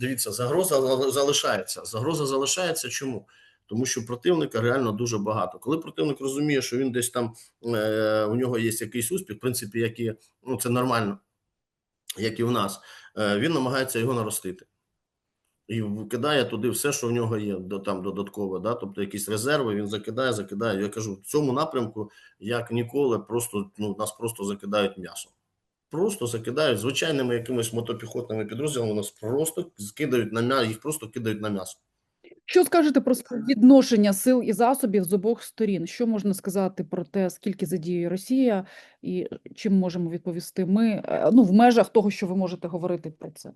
дивіться, загроза залишається. Загроза залишається чому? Тому що противника реально дуже багато. Коли противник розуміє, що він десь там е, у нього є якийсь успіх, в принципі, як і ну це нормально, як і в нас, е, він намагається його наростити. І кидає туди все, що в нього є, до там додатково, да, тобто якісь резерви він закидає, закидає. Я кажу, в цьому напрямку, як ніколи, просто ну нас просто закидають м'ясом. Просто закидають звичайними якимись мотопіхотними підрозділами. Нас просто скидають на м'ясо, їх просто кидають на м'ясо. Що скажете про відношення сил і засобів з обох сторін? Що можна сказати про те, скільки задіює Росія, і чим можемо відповісти ми е, ну в межах того, що ви можете говорити про це?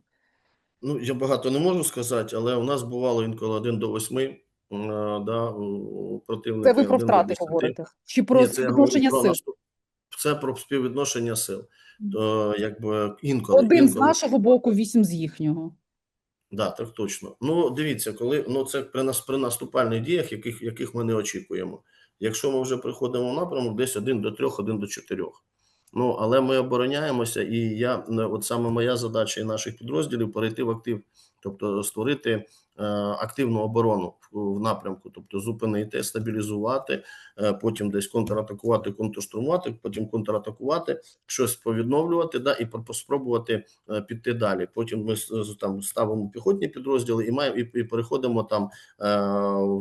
Ну, я багато не можу сказати, але у нас бувало інколи один до восьми. е, Да, у противника. Це ви про втрати говорите? Чи про Ні, це відношення сил? Це про співвідношення сил. То, якби інколи Один з нашого боку, вісім з їхнього. Да, так точно. Ну, дивіться, коли ну це при нас при наступальних діях, яких яких ми не очікуємо. Якщо ми вже приходимо в напрямок, десь один до трьох, один до чотирьох. Ну але ми обороняємося, і я от саме моя задача і наших підрозділів перейти в актив, тобто створити активну оборону в, напрямку, тобто зупинити, стабілізувати, е, потім десь контратакувати, контрштурмувати, потім контратакувати, щось повідновлювати, да, і пр- спробувати е, піти далі. Потім ми там ставимо піхотні підрозділи і маємо і, і переходимо там е,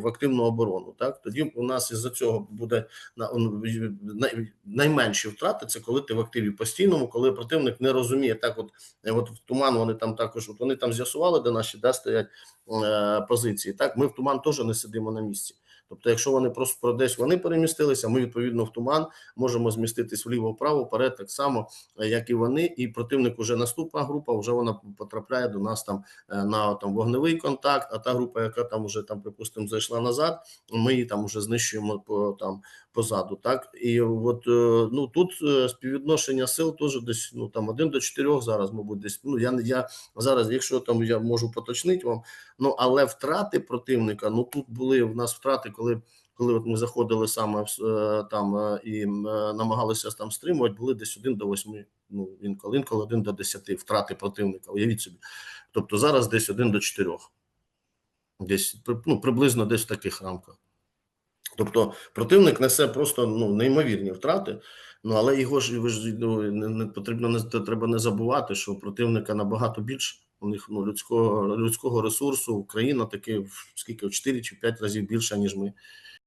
в активну оборону. Так тоді у нас із-за цього буде на найменші втрати. Це коли ти в активі постійному, коли противник не розуміє. Так, от е, от в туман вони там також от вони там з'ясували, де наші да, стоять е, позиції. Так, ми в туман теж не сидимо на місці. Тобто, якщо вони просто про десь вони перемістилися, ми відповідно в туман можемо зміститись вліво, вправо, вперед, так само, е, як і вони, і противник уже наступна група, вже вона потрапляє до нас там е, на там вогневий контакт. А та група, яка там уже там, припустимо, зайшла назад, ми її там уже знищуємо по там позаду. Так і от е, ну тут співвідношення сил теж десь ну там один до чотирьох зараз, мабуть, десь. Ну я я зараз, якщо там я можу поточнити вам, ну але втрати противника, ну тут були в нас втрати, коли. Коли от ми заходили саме е, там е, і е, намагалися там стримувати, були десь один до восьми, ну інколи, інколи один до десяти втрати противника. Уявіть собі. Тобто зараз десь один до чотирьох, десь ну, приблизно десь в таких рамках. Тобто противник несе просто ну неймовірні втрати. Ну але його ж ви ж ну, не потрібно не треба не забувати, що противника набагато більше. У них ну людського людського ресурсу Україна таки скільки в 4 чи 5 разів більша, ніж ми.